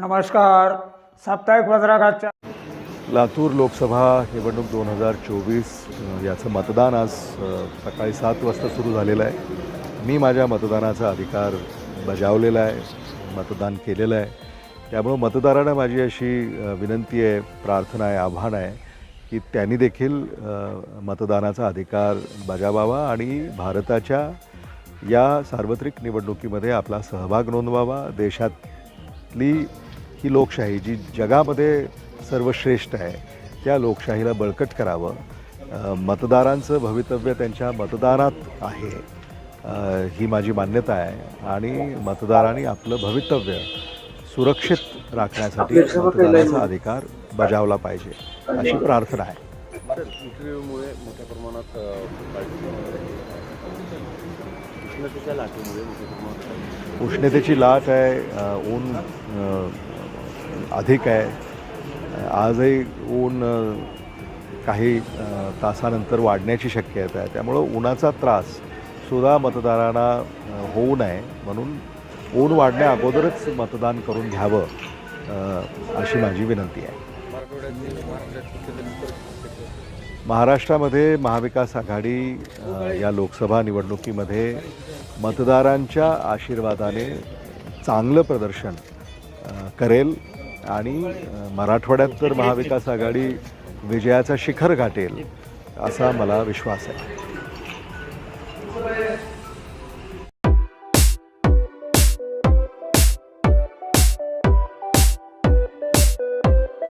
नमस्कार साप्ताहिक पत्रकाच्या लातूर लोकसभा निवडणूक दोन हजार चोवीस याचं मतदान आज सकाळी सात वाजता सुरू झालेलं आहे. मी माझ्या मतदानाचा अधिकार बजावलेला आहे मतदान केलेलं आहे. त्यामुळं मतदारांना माझी अशी विनंती आहे प्रार्थना आहे आव्हान आहे की त्यांनी देखील मतदानाचा अधिकार बजावावा आणि भारताच्या या सार्वत्रिक निवडणुकीमध्ये आपला सहभाग नोंदवावा. देशातली ही लोकशाही जी जगामध्ये सर्वश्रेष्ठ आहे त्या लोकशाहीला बळकट करावं. मतदारांचं भवितव्य त्यांच्या मतदानात आहे. ही माझी मान्यता आहे. आणि मतदारांनी आपलं भवितव्य सुरक्षित राखण्यासाठी मतदानाचा अधिकार बजावला पाहिजे अशी प्रार्थना आहे. इंटरव्ह्यूमुळे मोठ्या प्रमाणात उष्णतेच्या लाटेमुळे उष्णतेची लाट आहे ऊन अधिक आहे. आजही ऊन काही तासानंतर वाढण्याची शक्यता आहे. त्यामुळं उन्हाचा त्रास सुद्धा मतदारांना होऊ नये म्हणून ऊन वाढण्या अगोदरच मतदान करून घ्यावं अशी माझी विनंती आहे. महाराष्ट्रामध्ये महाविकास आघाडी या लोकसभा निवडणुकीमध्ये मतदारांच्या आशीर्वादाने चांगलं प्रदर्शन करेल. आणि मराठवाड्यात तर महाविकास आघाडी विजयाचा शिखर गाठेल असा मला विश्वास आहे.